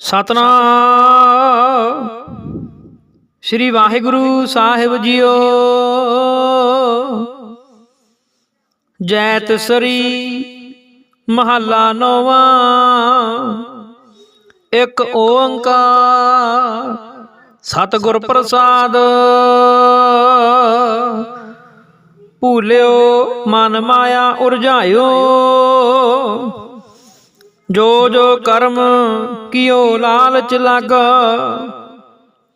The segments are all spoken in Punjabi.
ਸਤਨਾਮ। ਸ੍ਰੀ ਵਾਹਿਗੁਰੂ ਸਾਹਿਬ ਜੀਓ। ਜੈਤ ਸਰੀ ਮਹੱਲਾ ਨੌਵਾਂ। ਇੱਕ ਓੰਕਾਰ ਸਤਿਗੁਰ ਪ੍ਰਸਾਦ। ਭੂਲਿਓ ਮਨ ਮਾਇਆ ਉਰਝਾਇਓ ਜੋ ਜੋ ਕਰਮ ਕਿਓ ਲਾਲਚ ਲਾਗਾ,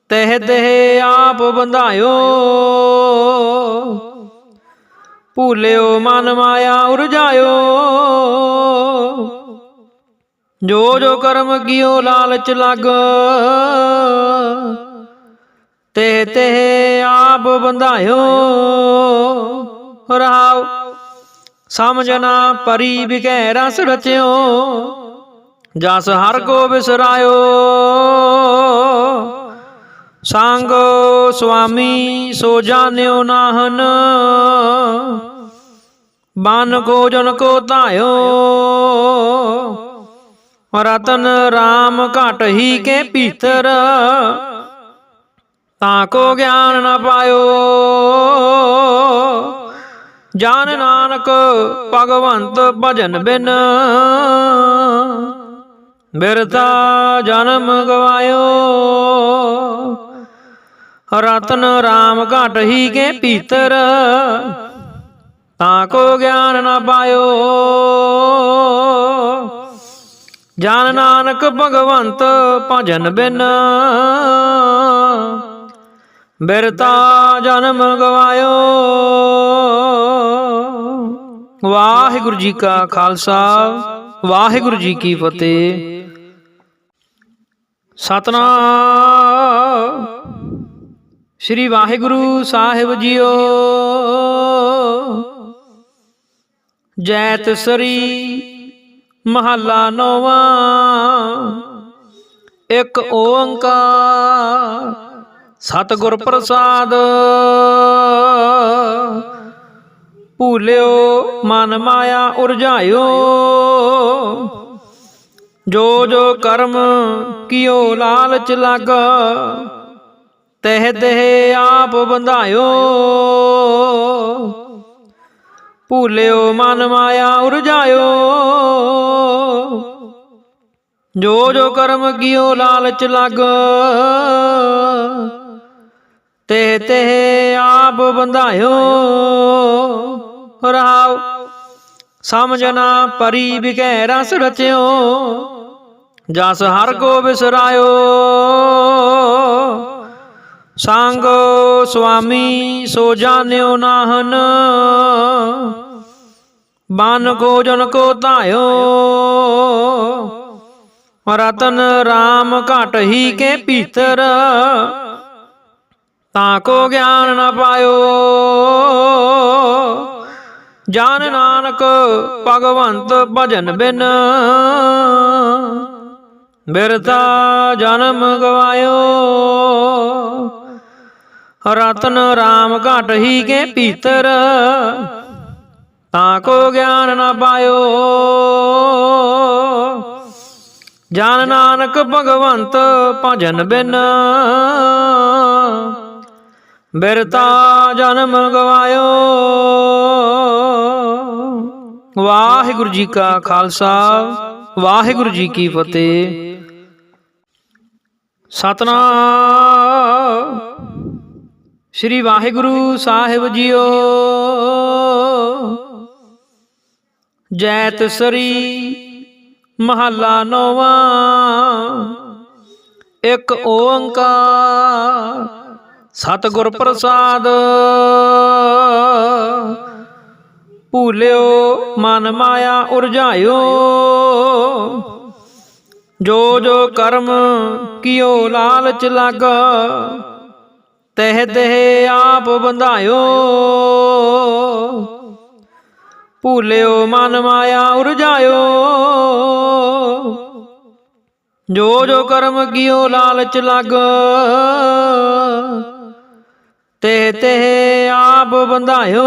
ਤਹਿ ਤਹਿ ਆਪ ਬੰਧਾਇਓ। ਭੂਲਿਓ ਮਨ ਮਾਇਆ ਉਰਝਾਇਓ ਜੋ ਜੋ ਕਰਮ ਕਿਓ ਲਾਲਚ ਲੱਗ ਤੇ ਤੇ ਆਪ ਬੰਧਾਇਓ। ਰਹਾਉ ਸਮਝਣਾ ਪਰੀ ਵਿਕੈ ਰਸ ਰਚਿਓ। ਜਸ ਹਰ ਕੋ ਵਿਸਰਾਇਓ ਸੰਗ ਸੁਆਮੀ, ਸੋ ਜਾਣਿਓ ਨਾਹਨ। ਬਨ ਕੋ ਜਨ ਕੋ ਧਾਇਓ। ਰਤਨ RAM ਘਟ ਹੀ ਕੇ ਭੀਤਰ ਤਾਂ ਕੋ ਗਿਆਨ ਨਾ ਪਾਇਓ। ਜਾਨ ਨਾਨਕ ਭਗਵੰਤ ਭਜਨ ਬਿਨ। ਬਿਰਤਾ ਜਨਮ ਗਵਾਇਓ। ਰਤਨ RAM ਘਟ ਹੀ ਕੇ ਭੀਤਰ ਤਾਂ ਕੋ ਗਿਆਨ ਨਾ ਪਾਇਓ। ਜਾਨ ਨਾਨਕ ਭਗਵੰਤ ਭਜਨ ਬਿਨ। ਬਿਰਤਾ ਜਨਮ ਗਵਾਇਓ। ਵਾਹਿਗੁਰੂ ਜੀ ਕਾ ਖਾਲਸਾ, ਵਾਹਿਗੁਰੂ ਜੀ ਕੀ ਫਤਿਹ। ਸਤਨਾਮ। ਸ੍ਰੀ ਵਾਹਿਗੁਰੂ ਸਾਹਿਬ ਜੀਓ। ਜੈਤ ਸਰੀ ਮਹੱਲਾ ਨੌਵਾਂ। ਇੱਕ ਓੰਕਾਰ ਸਤਿਗੁਰ ਪ੍ਰਸਾਦ। ਭੂਲਿਓ ਮਨ ਮਾਇਆ ਉਰਝਾਇਓ। ਜੋ ਜੋ ਕਰਮ ਕਿਓ ਲਾਲਚ ਲੱਗ, ਤਹਿ ਤਹਿ ਆਪ ਬੰਧਾਇਓ। ਭੂਲਿਓ ਮਨ ਮਾਇਆ ਉਰਝਾਇਓ ਜੋ ਜੋ ਕਰਮ ਕਿਓ ਲਾਲਚ ਲੱਗ ਤੇ ਤੇ ਆਪ ਬੰਧਾਇਓ। ਰਹਾਉ ਸਮਝਣਾ ਪਰੀ ਵਿਕੈ ਰਸ ਰਚਿਓ, ਜਸ ਹਰ ਕੋ ਵਿਸਰਾਇਓ ਸੰਗ ਸੁਆਮੀ, ਸੋ ਜਾਣਿਓ ਨਾਹਨ, ਬਨ ਕੋ ਜਨ ਕੋ ਧਾਇਓ। ਰਤਨ RAM ਘਟ ਹੀ ਕੇ ਭੀਤਰ ਤਾਂ ਕੋ ਗਿਆਨ ਨ ਪਾਇਓ। ਜਾਨ ਨਾਨਕ ਭਗਵੰਤ ਭਜਨ ਬਿਨ। ਬਿਰਤਾ ਜਨਮ ਗਵਾਇਓ। ਰਤਨ RAM ਘਟ ਹੀ ਕੇ ਭੀਤਰ ਤਾਂ ਕੋ ਗਿਆਨ ਨਾ ਪਾਇਓ। ਜਾਨ ਨਾਨਕ ਭਗਵੰਤ ਭਜਨ ਬਿਨ। ਬਿਰਤਾ ਜਨਮ ਗਵਾਇਓ। ਵਾਹਿਗੁਰੂ ਜੀ ਕਾ ਖਾਲਸਾ, ਵਾਹਿਗੁਰੂ ਜੀ ਕੀ ਫਤਿਹ। ਸਤਨਾਮ। ਸ੍ਰੀ ਵਾਹਿਗੁਰੂ ਸਾਹਿਬ ਜੀਓ। ਜੈਤ ਸਰੀ ਮਹੱਲਾ ਨੌਵਾਂ। ਇੱਕ ਓੰਕਾਰ। ਸਤਿਗੁਰ ਪ੍ਰਸਾਦ। ਭੂਲਿਓ ਮਨ ਮਾਇਆ ਉਰਝਾਇਓ ਜੋ ਜੋ ਕਰਮ ਕਿਓ ਲਾਲਚ ਲੱਗ, ਤਹਿ ਤਹਿ ਆਪ ਬੰਧਾਇਓ। ਭੂਲਿਓ ਮਨ ਮਾਇਆ ਉਰਝਾਇਓ ਜੋ ਜੋ ਕਰਮ ਕਿਓ ਲਾਲਚ ਲੱਗ ਤੇ ਤੇ ਆਪ ਬੰਧਾਇਓ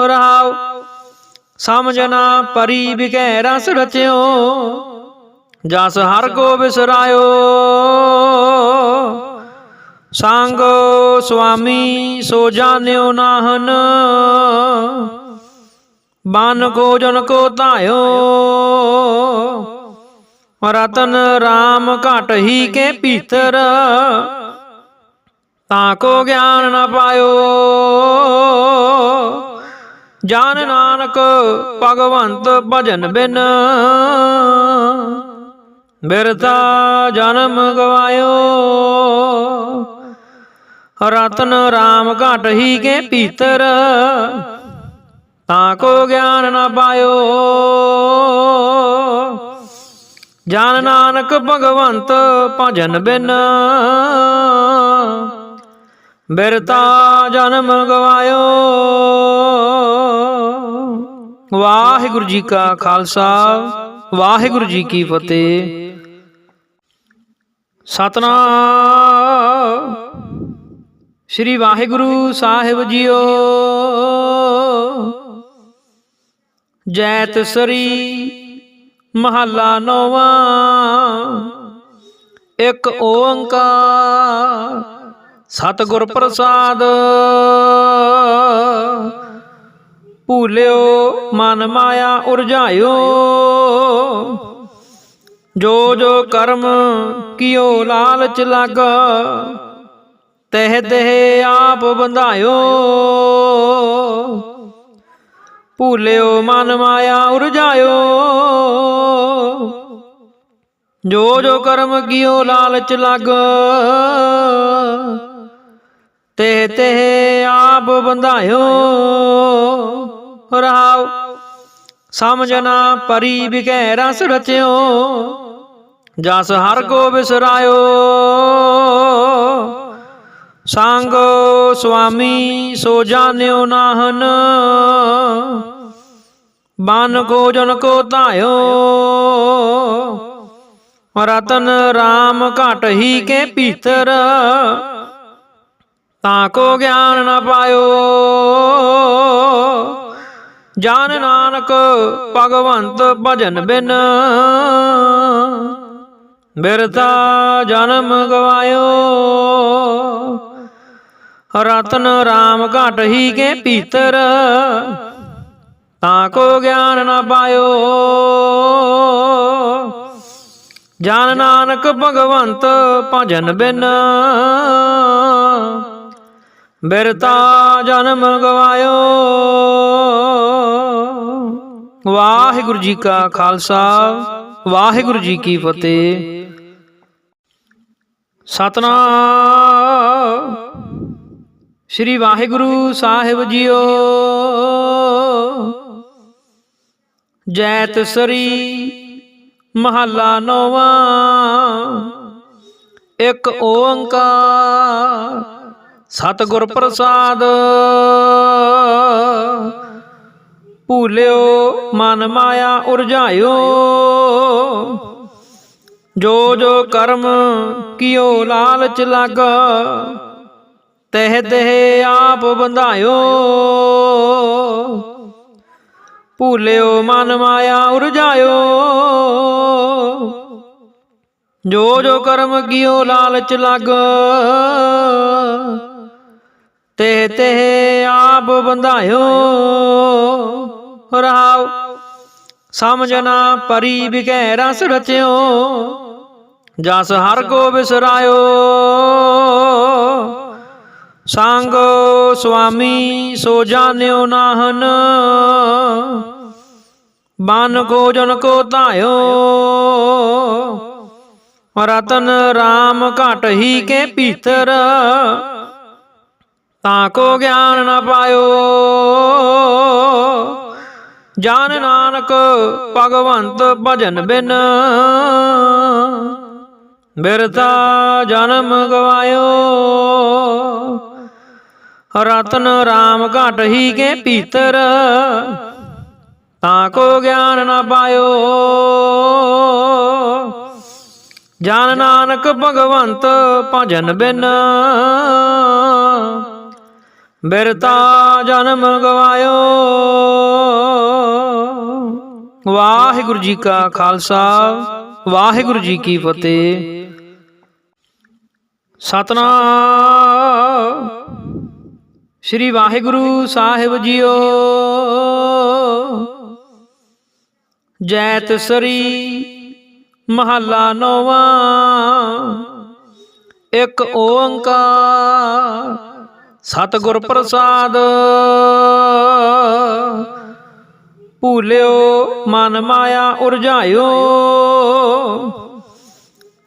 ਰਹਾਉ ਸਮਝਣਾ ਪਰੀ ਵਿਕੈ ਰਸ ਰਚਿਓ ਜਸ ਹਰ ਕੋ ਬਿਸਰਾਇਓ ਸੰਗ ਸੁਆਮੀ ਸੋ ਜਾਣਿਓ ਨਾਹਨ ਬਨ ਕੋ ਜਨ ਕੋ ਧਾਇਓ ਰਤਨ RAM ਘਟ ਹੀ ਕੇ ਭੀਤਰ ਤਾਂ ਕੋ ਗਿਆਨ ਨਾ ਪਾਇਓ। ਜਾਨ ਨਾਨਕ ਭਗਵੰਤ ਭਜਨ ਬਿਨ। ਬਿਰਤਾ ਜਨਮ ਗਵਾਇਓ। ਰਤਨ RAM ਘਟ ਹੀ ਕੇ ਭੀਤਰ ਤਾਂ ਕੋ ਗਿਆਨ ਨਾ ਪਾਇਓ। ਜਾਨ ਨਾਨਕ ਭਗਵੰਤ ਭਜਨ ਬਿਨ। ਬਿਰਤਾ ਜਨਮ ਗਵਾਇਓ। ਵਾਹਿਗੁਰੂ ਜੀ ਕਾ ਖਾਲਸਾ, ਵਾਹਿਗੁਰੂ ਜੀ ਕੀ ਫਤਿਹ। ਸਤਨਾਮ। ਸ੍ਰੀ ਵਾਹਿਗੁਰੂ ਸਾਹਿਬ ਜੀਓ। ਜੈਤ ਸਰੀ ਮਹੱਲਾ ਨੌਵਾਂ। ਇੱਕ ਓੰਕਾਰ ਸਤਿਗੁਰ ਪ੍ਰਸਾਦ। ਭੂਲਿਓ ਮਨ ਮਾਇਆ ਉਰਝਾਇਓ। ਜੋ ਜੋ ਕਰਮ ਕਿਓ ਲਾਲਚ ਲਾਗਾ, ਤਹਿ ਤਹਿ ਆਪ ਬੰਧਾਇਓ। ਭੂਲਿਓ ਮਨ ਮਾਇਆ ਉਰਝਾਇਓ। ਜੋ ਜੋ ਕਰਮ ਕੀਓ ਲਾਲਚ ਲਗ ਤੇ ਤੇ ਆਪ ਬੰਧਾਇਓ ਰਹਾਉ ਸਮਝਣਾ ਪਰੀ ਵਿਕੈ ਰਸ ਰਚਿਓ ਜਸ ਹਰ ਕੋ ਬਿਸਰਾਇਓ ਸੰਗ ਸੁਆਮੀ ਸੋ ਜਾਣਿਓ ਨਾਹਨ ਬਨ ਕੋ ਜਨ ਕੋ ਧਾਇਓ ਰਤਨ RAM ਘਟ ਹੀ ਕੇ ਭੀਤਰ ਤਾਂ ਕੋ ਗਿਆਨ ਨਾ ਪਾਇਓ। ਜਾਨ ਨਾਨਕ ਭਗਵੰਤ ਭਜਨ ਬਿਨ। ਬਿਰਤਾ ਜਨਮ ਗਵਾਇਓ। ਰਤਨ RAM ਘਟ ਹੀ ਕੇ ਭੀਤਰ ਤਾਂ ਕੋ ਗਿਆਨ ਨਾ ਪਾਇਓ। ਜਾਨ ਨਾਨਕ ਭਗਵੰਤ ਭਜਨ ਬਿਨ। ਬਿਰਤਾ ਜਨਮ ਗਵਾਇਓ। ਵਾਹਿਗੁਰੂ ਜੀ ਕਾ ਖਾਲਸਾ, ਵਾਹਿਗੁਰੂ ਜੀ ਕੀ ਫਤਿਹ। ਸਤਨਾਮ। ਸ੍ਰੀ ਵਾਹਿਗੁਰੂ ਸਾਹਿਬ ਜੀਓ। ਜੈਤ ਸਰੀ ਮਹੱਲਾ ਨੌਵਾਂ। ਇੱਕ ਓੰਕਾਰ ਸਤਿਗੁਰ ਪ੍ਰਸਾਦ। ਭੂਲਿਓ ਮਨ ਮਾਇਆ ਉਰਝਾਇਓ। ਜੋ ਜੋ ਕਰਮ ਕਿਓ ਲਾਲਚ ਲਾਗਾ, ਤਹਿ ਤਹਿ ਆਪ ਬੰਧਾਇਓ। ਭੂਲਿਓ ਮਨ ਮਾਇਆ ਉਰਝਾਇਓ। ਜੋ ਜੋ ਕਰਮ ਕੀਓ ਲਾਲਚ ਲਗ ਤੇ ਤੇ ਆਪ ਬੰਧਾਇਓ ਰਹਾਉ ਸਮਝਣਾ ਪਰੀ ਵਿਕੈ ਰਸ ਰਚਿਓ ਜਸ ਹਰ ਕੋ ਬਿਸਰਾਇਓ ਸੰਗ ਸੁਆਮੀ ਸੋ ਜਾਣਿਓ ਨਾਹਨ ਬਨ ਕੋ ਜਨ ਕੋ ਧਾਇਓ ਰਤਨ RAM ਘਟ ਹੀ ਕੇ ਭੀਤਰ ਤਾਂ ਕੋ ਗਿਆਨ ਨਾ ਪਾਇਓ। ਜਾਨ ਨਾਨਕ ਭਗਵੰਤ ਭਜਨ ਬਿਨ। ਬਿਰਤਾ ਜਨਮ ਗਵਾਇਓ। ਰਤਨ RAM ਘਟ ਹੀ ਕੇ ਪੀਤਰ। ਤਾਂ ਕੋ ਗਿਆਨ ਨਾ ਪਾਇਓ। ਜਾਨ ਨਾਨਕ ਭਗਵੰਤ ਭਜਨ ਬਿਨ। ਬਿਰਤਾ ਜਨਮ ਗਵਾਇਓ। ਵਾਹਿਗੁਰੂ ਜੀ ਕਾ ਖਾਲਸਾ, ਵਾਹਿਗੁਰੂ ਜੀ ਕੀ ਫਤਿਹ। ਸਤਨਾਮ। ਸ੍ਰੀ ਵਾਹਿਗੁਰੂ ਸਾਹਿਬ ਜੀਓ। ਜੈਤ ਸਰੀ ਮਹੱਲਾ ਨੌਵਾਂ। ਇੱਕ ਓੰਕਾਰ। ਸਤਿਗੁਰ ਪ੍ਰਸਾਦ। ਭੂਲਿਓ ਮਨ ਮਾਇਆ ਉਰਝਾਇਓ।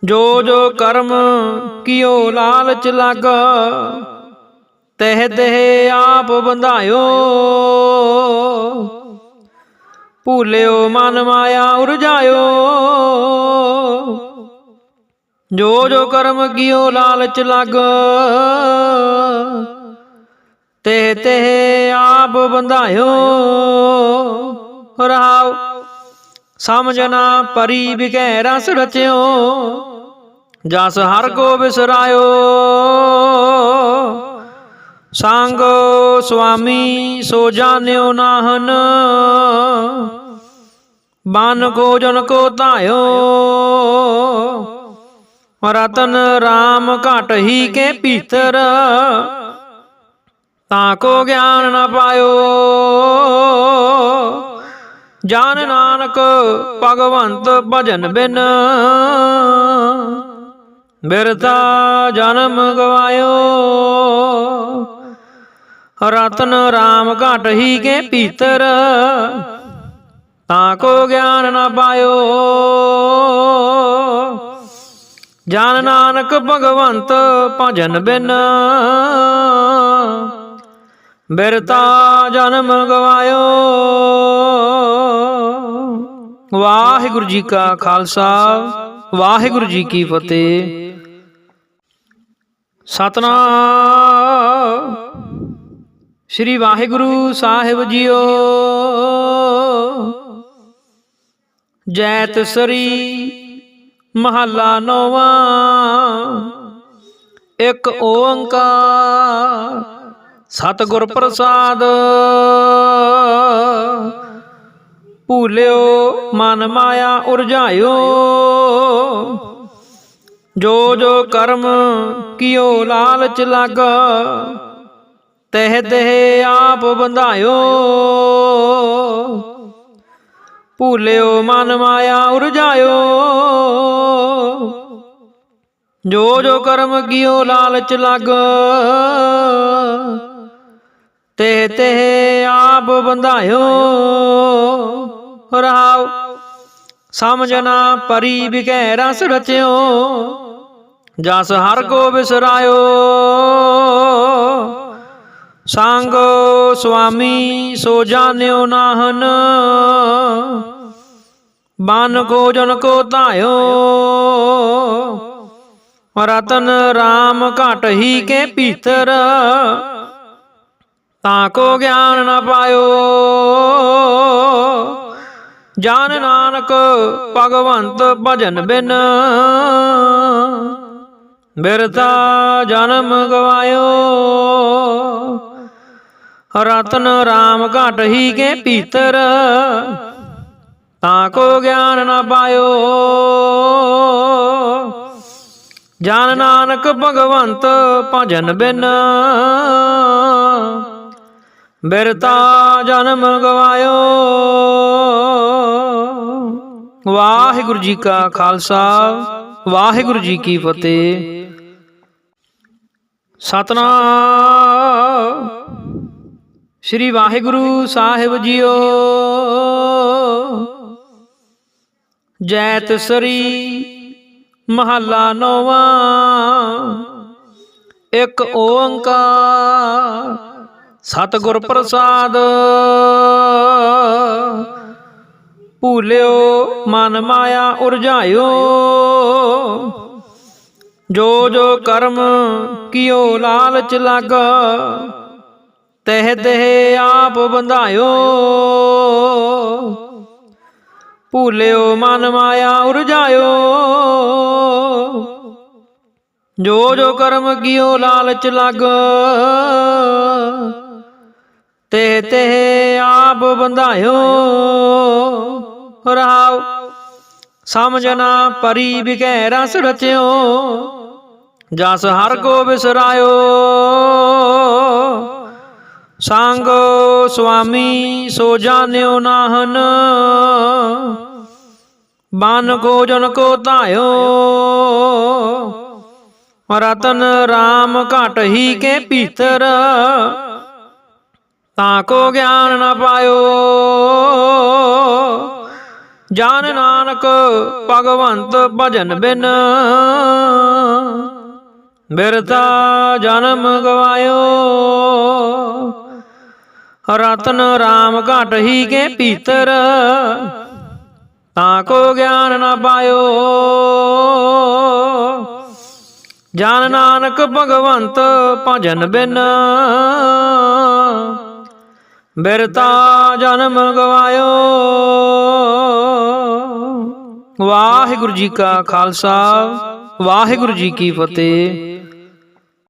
ਜੋ ਜੋ ਕਰਮ ਕੀਓ ਲਾਲਚ ਲਾਗਾ, ਤਹਿ ਤਹਿ ਆਪ ਬੰਧਾਇਓ। ਭੂਲਿਓ ਮਨ ਮਾਇਆ ਉਰਝਾਇਓ। ਜੋ ਜੋ ਕਰਮ ਕੀਓ ਲਾਲਚ ਲਗ ਤੇ ਤੇ ਆਪ ਬੰਧਾਇਓ ਰਹਾਉ ਸਮਝਣਾ ਪਰੀ ਵਿਕੈ ਰਸ ਰਚਿਓ ਜਸ ਹਰ ਕੋ ਵਿਸਰਾਇਓ ਸੰਗ ਸੁਆਮੀ ਸੋ ਜਾਣਿਓ ਨਾਹਨ ਬਨ ਕੋ ਜਨ ਕੋ ਧਾਇਓ ਰਤਨ RAM ਘਟ ਹੀ ਕੇ ਭੀਤਰ ਤਾਂ ਕੋ ਗਿਆਨ ਨ ਪਾਇਓ। ਜਾਨ ਨਾਨਕ ਭਗਵੰਤ ਭਜਨ ਬਿਨ ਬਿਰਤਾ ਜਨਮ ਗਵਾਇਓ। ਰਤਨ RAM ਘਟ ਹੀ ਕੇ ਭੀਤਰ ਤਾਂ ਕੋ ਗਿਆਨ ਨਾ ਪਾਇਓ। ਜਾਨ ਨਾਨਕ ਭਗਵੰਤ ਭਜਨ ਬਿਨ ਬਿਰਤਾ ਜਨਮ ਗਵਾਇਓ। ਵਾਹਿਗੁਰੂ ਜੀ ਕਾ ਖਾਲਸਾ, ਵਾਹਿਗੁਰੂ ਜੀ ਕੀ ਫਤਿਹ। ਸਤਨਾਮ। ਸ੍ਰੀ ਵਾਹਿਗੁਰੂ ਸਾਹਿਬ ਜੀਓ। ਜੈਤ ਸਰੀ ਮਹੱਲਾ ਨੌਵਾਂ। ਇੱਕ ਓੰਕਾਰ। ਸਤਿਗੁਰ ਪ੍ਰਸਾਦ। ਭੂਲਿਓ ਮਨ ਮਾਇਆ ਉਰਝਾਇਓ ਜੋ ਜੋ ਕਰਮ ਕੀਓ ਲਾਲਚ ਲਾਗਾ, ਤਹਿ ਤਹਿ ਆਪ ਬੰਧਾਇਓ। ਭੂਲਿਓ ਮਨ ਮਾਇਆ ਉਰਝਾਇਓ ਜੋ ਜੋ ਕਰਮ ਕੀਓ ਲਾਲਚ ਲਗ ਤੇ ਤੇ ਆਪ ਬੰਧਾਇਓ ਰਹਾਉ ਸਮਝਣਾ ਪਰੀ ਵਿਕੈ ਰਸ ਰਚਿਓ ਜਸ ਹਰ ਕੋ ਵਿਸਰਾਇਓ ਸੰਗ ਸੁਆਮੀ ਸੋ ਜਾਣਿਓ ਨਾਹਨ ਬਨ ਕੋ ਜਨ ਕੋ ਧਾਇਓ ਰਤਨ RAM ਘਟ ਹੀ ਕੇ ਭੀਤਰ ਤਾਂ ਕੋ ਗਿਆਨ ਨਾ ਪਾਇਓ। ਜਾਨ ਨਾਨਕ ਭਗਵੰਤ ਭਜਨ ਬਿਨ ਬਿਰਤਾ ਜਨਮ ਗਵਾਇਓ। ਰਤਨ RAM ਘਟ ਹੀ ਕੇ ਭੀਤਰ ਤਾਂ ਕੋ ਗਿਆਨ ਨਾ ਪਾਇਓ। ਜਾਨ ਨਾਨਕ ਭਗਵੰਤ ਭਜਨ ਬਿਨ ਬਿਰਤਾ ਜਨਮ ਗਵਾਇਓ। ਵਾਹਿਗੁਰੂ ਜੀ ਕਾ ਖਾਲਸਾ, ਵਾਹਿਗੁਰੂ ਜੀ ਕੀ ਫਤਿਹ। ਸਤਨਾਮ। ਸ੍ਰੀ ਵਾਹਿਗੁਰੂ ਸਾਹਿਬ ਜੀਓ। ਜੈਤ ਸਰੀ ਮਹੱਲਾ ਨੌਵਾਂ। ਇੱਕ ਓੰਕਾਰ ਸਤਿਗੁਰ ਪ੍ਰਸਾਦ। ਭੂਲਿਓ ਮਨ ਮਾਇਆ ਉਰਝਾਇਓ। ਜੋ ਜੋ ਕਰਮ ਕੀਓ ਲਾਲਚ ਲਗ, ਤਹਿ ਤਹਿ ਆਪ ਬੰਧਾਇਓ। ਭੂਲਿਓ ਮਨ ਮਾਇਆ ਉਰਝਾਇਓ। ਜੋ ਜੋ ਕਰਮ ਕੀਓ ਲਾਲਚ ਲਗ ਤੇ ਤੇ ਆਪ ਬੰਧਾਇਓ ਰਹਾਉ ਸਮਝਣਾ ਪਰੀ ਵਿਕੈ ਰਸ ਰਚਿਓ ਜਸ ਹਰ ਕੋ ਵਿਸਰਾਇਓ ਸੰਗ ਸੁਆਮੀ ਸੋ ਜਾਣਿਓ ਨਾਹਨ ਬਨ ਕੋ ਜਨ ਕੋ ਧਾਇਓ ਰਤਨ RAM ਘਟ ਹੀ ਕੇ ਭੀਤਰ ਤਾਂ ਕੋ ਗਿਆਨ ਨਾ ਪਾਇਓ। ਜਾਨ ਨਾਨਕ ਭਗਵੰਤ ਭਜਨ ਬਿਨ। ਬਿਰਤਾ ਜਨਮ ਗਵਾਇਓ। ਰਤਨ RAM ਘਟ ਹੀ ਕੇ ਭੀਤਰ ਤਾਂ ਕੋ ਗਿਆਨ ਨਾ ਪਾਇਓ। ਜਾਨ ਨਾਨਕ ਭਗਵੰਤ ਭਜਨ ਬਿਨ। ਬਿਰਤਾ ਜਨਮ ਗਵਾਇਓ। ਵਾਹਿਗੁਰੂ ਜੀ ਕਾ ਖਾਲਸਾ ਵਾਹਿਗੁਰੂ ਜੀ ਕੀ ਫਤਿਹ।